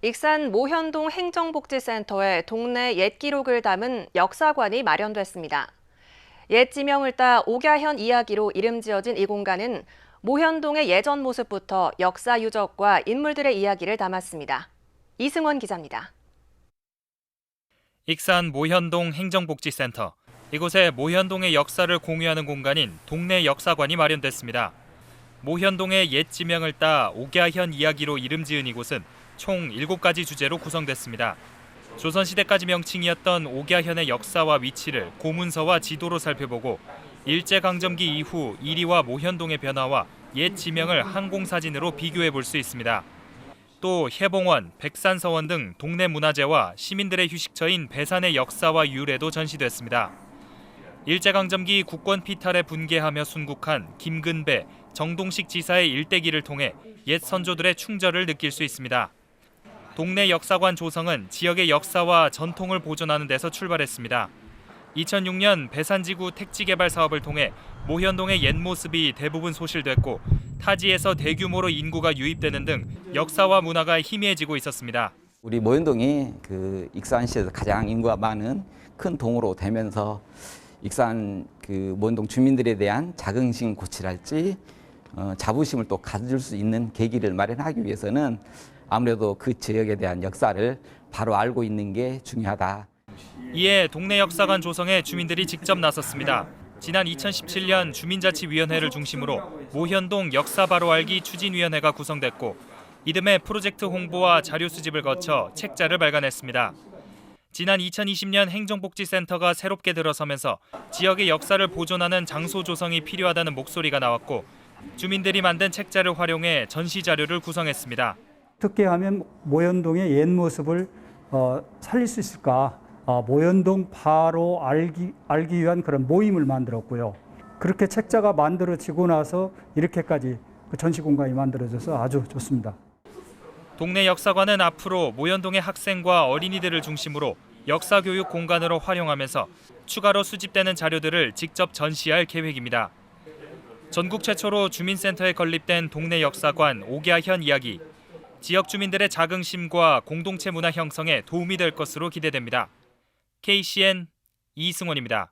익산 모현동 행정복지센터에 동네 옛 기록을 담은 역사관이 마련됐습니다. 옛 지명을 따 옥야현 이야기로 이름 지어진 이 공간은 모현동의 예전 모습부터 역사 유적과 인물들의 이야기를 담았습니다. 이승원 기자입니다. 익산 모현동 행정복지센터. 이곳에 모현동의 역사를 공유하는 공간인 동네 역사관이 마련됐습니다. 모현동의 옛 지명을 따 옥야현 이야기로 이름 지은 이곳은 총 7가지 주제로 구성됐습니다. 조선시대까지 명칭이었던 옥야현의 역사와 위치를 고문서와 지도로 살펴보고 일제강점기 이후 이리와 모현동의 변화와 옛 지명을 항공사진으로 비교해 볼 수 있습니다. 또 해봉원, 백산서원 등 동네 문화재와 시민들의 휴식처인 배산의 역사와 유래도 전시됐습니다. 일제강점기 국권 피탈에 분개하며 순국한 김근배, 정동식 지사의 일대기를 통해 옛 선조들의 충절을 느낄 수 있습니다. 동네 역사관 조성은 지역의 역사와 전통을 보존하는 데서 출발했습니다. 2006년 배산지구 택지 개발 사업을 통해 모현동의 옛 모습이 대부분 소실됐고 타지에서 대규모로 인구가 유입되는 등 역사와 문화가 희미해지고 있었습니다. 우리 모현동이 그 익산시에서 가장 인구가 많은 큰 동으로 되면서 익산 그 모현동 주민들에 대한 자긍심 고취랄지 어, 자부심을 또 가질 수 있는 계기를 마련하기 위해서는 아무래도 그 지역에 대한 역사를 바로 알고 있는 게 중요하다. 이에 동네 역사관 조성에 주민들이 직접 나섰습니다. 지난 2017년 주민자치위원회를 중심으로 모현동 역사 바로 알기 추진위원회가 구성됐고 이듬해 프로젝트 홍보와 자료 수집을 거쳐 책자를 발간했습니다. 지난 2020년 행정복지센터가 새롭게 들어서면서 지역의 역사를 보존하는 장소 조성이 필요하다는 목소리가 나왔고 주민들이 만든 책자를 활용해 전시 자료를 구성했습니다. 어떻게 하면 모현동의 옛 모습을 어, 살릴 수 있을까? 어, 모현동 바로 알기, 알기 위한 그런 모임을 만들었고요. 그렇게 책자가 만들어지고 나서 이렇게까지 그 전시 공간이 만들어져서 아주 좋습니다. 동네 역사관은 앞으로 모현동의 학생과 어린이들을 중심으로 역사 교육 공간으로 활용하면서 추가로 수집되는 자료들을 직접 전시할 계획입니다. 전국 최초로 주민센터에 건립된 동네 역사관 옥야현 이야기. 지역 주민들의 자긍심과 공동체 문화 형성에 도움이 될 것으로 기대됩니다. KCN 이승원입니다.